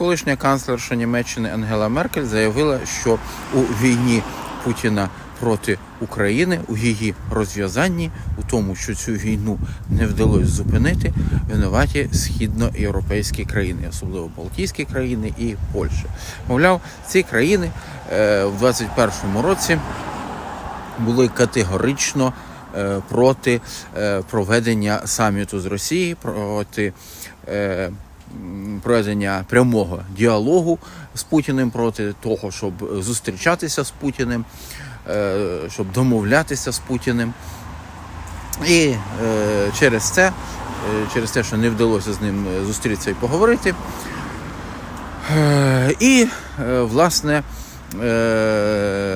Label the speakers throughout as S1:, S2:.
S1: колишня канцлерша Німеччини Ангела Меркель заявила, що у війні Путіна проти України у її розв'язанні, у тому, що цю війну не вдалося зупинити, винуваті східноєвропейські країни, особливо Балтійські країни і Польща. Мовляв, ці країни е, в 2021 році були категорично е, проти е, проведення саміту з Росії, проти проведення прямого діалогу з Путіним, проти того, щоб зустрічатися з Путіним, е, щоб домовлятися з Путіним. І е, через це, е, через те, що не вдалося з ним зустрітися і поговорити. І, власне,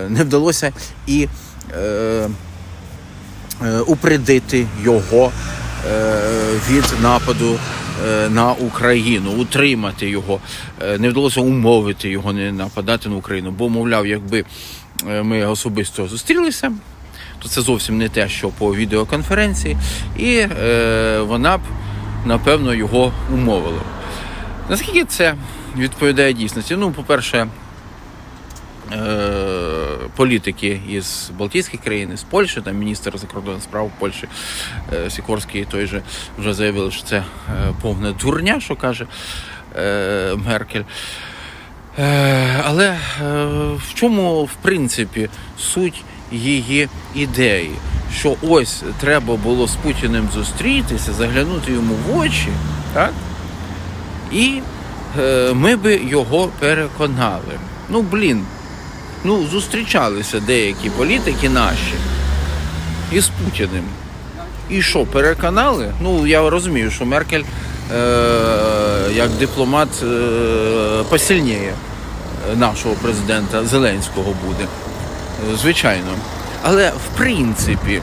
S1: не вдалося і упредити його від нападу на Україну, утримати його. Е, Не вдалося умовити його не нападати на Україну. Бо, мовляв, якби е, ми особисто зустрілися, то це зовсім не те, що по відеоконференції, і е, вона б напевно його умовила. Наскільки це відповідає дійсності? Ну, по-перше, е, політики із Балтійських країн, з Польщі, там міністр закордонних справ Польщі е, Сікорський той же вже заявили, що це е, повна дурня, що каже е, Меркель. Але в чому, в принципі, суть її ідеї? Що ось треба було з Путіним зустрітися, заглянути йому в очі, так? і ми би його переконали. Ну, блін, ну зустрічалися деякі політики наші із Путіним. І що, переконали? Ну, я розумію, що Меркель е, як дипломат е, посильніє нашого президента Зеленського буде. Звичайно. Але в принципі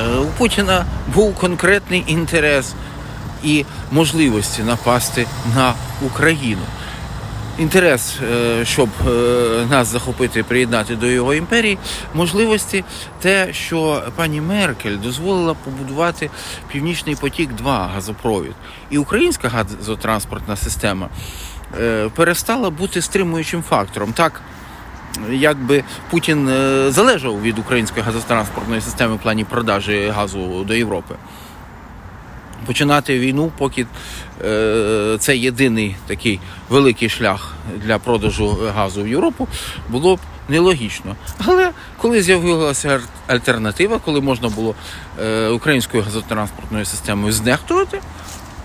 S1: е, у Путіна був конкретний інтерес і можливості напасти на Україну. Інтерес, е, щоб е, нас захопити, приєднати до його імперії, можливості те, що пані Меркель дозволила побудувати Північний потік 2 газопровід. І українська газотранспортна система е, перестала бути стримуючим фактором. Так, якби Путін залежав від української газотранспортної системи в плані продажі газу до Європи. Починати війну, поки е, це єдиний такий великий шлях для продажу газу в Європу, було б нелогічно. Але коли з'явилася альтернатива, коли можна було е, українською газотранспортною системою знехтувати,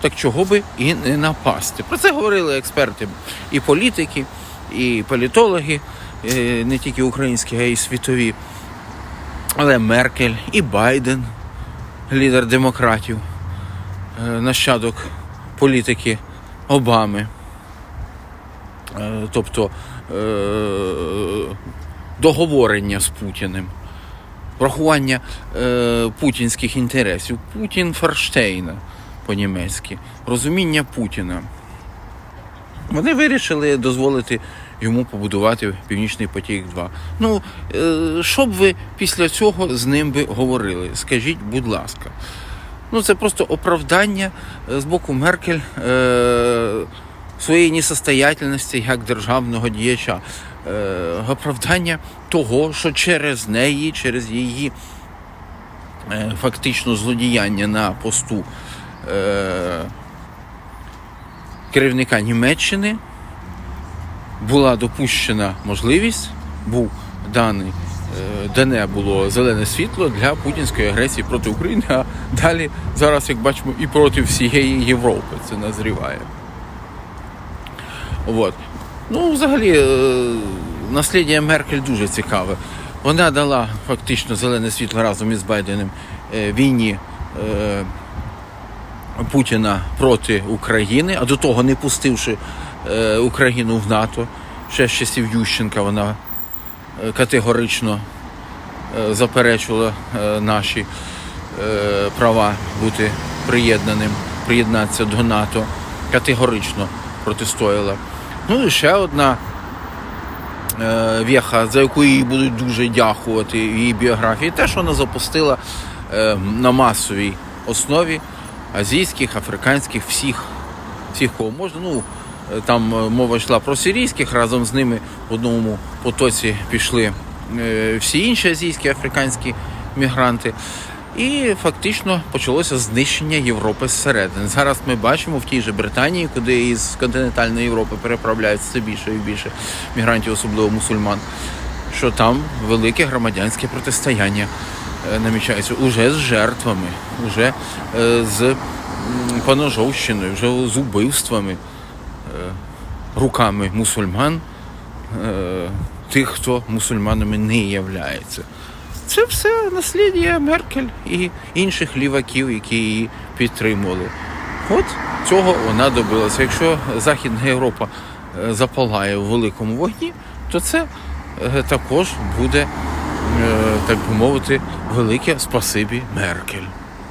S1: так чого би і не напасти. Про це говорили експерти і політики, і політологи, е, не тільки українські, а й світові. Але Меркель і Байден, лідер демократів, нащадок політики Обами. Е, Тобто е, договорення з Путіним, врахування е, путінських інтересів, Путін Ферштейна по-німецьки, розуміння Путіна. Вони вирішили дозволити йому побудувати Північний потік 2. Ну, е, що б ви після цього з ним би говорили? Скажіть, будь ласка. Ну, це просто оправдання е, з боку Меркель е, своєї несостоятельності як державного діяча. Е, оправдання того, що через неї, через її е, фактично злодіяння на посту е, керівника Німеччини була допущена можливість, був даний, дане було зелене світло для путінської агресії проти України, а далі зараз, як бачимо, і проти всієї Європи це назріває. От. Ну, взагалі, е, наслідя Меркель дуже цікаве. Вона дала фактично зелене світло разом із Байденом е, війні е, Путіна проти України, а до того не пустивши Україну в НАТО. Ще з часів Ющенка вона категорично е, заперечувала е, наші е, права бути приєднаним, приєднатися до НАТО. Категорично протистояла. Ну і ще одна веха, за яку їй будуть дуже дякувати в її біографії, те, що вона запустила на масовій основі азійських, африканських, всіх, всіх кого можна. Ну, Там е, мова йшла про сирійських, разом з ними в одному потоці пішли е, всі інші азійські африканські мігранти. І фактично почалося знищення Європи зсередини. Зараз ми бачимо в тій же Британії, куди із континентальної Європи переправляють все більше і більше мігрантів, особливо мусульман, що там велике громадянське протистояння е, намічається уже з жертвами, уже е, з поножовщиною, вже з убивствами е, руками мусульман, е, тих, хто мусульманами не являється. Це все наслідя Меркель і інших ліваків, які її підтримували. От цього вона добилася. Якщо Західна Європа е, запалає у великому вогні, то це е, також буде, так би мовити, велике спасибі Меркель.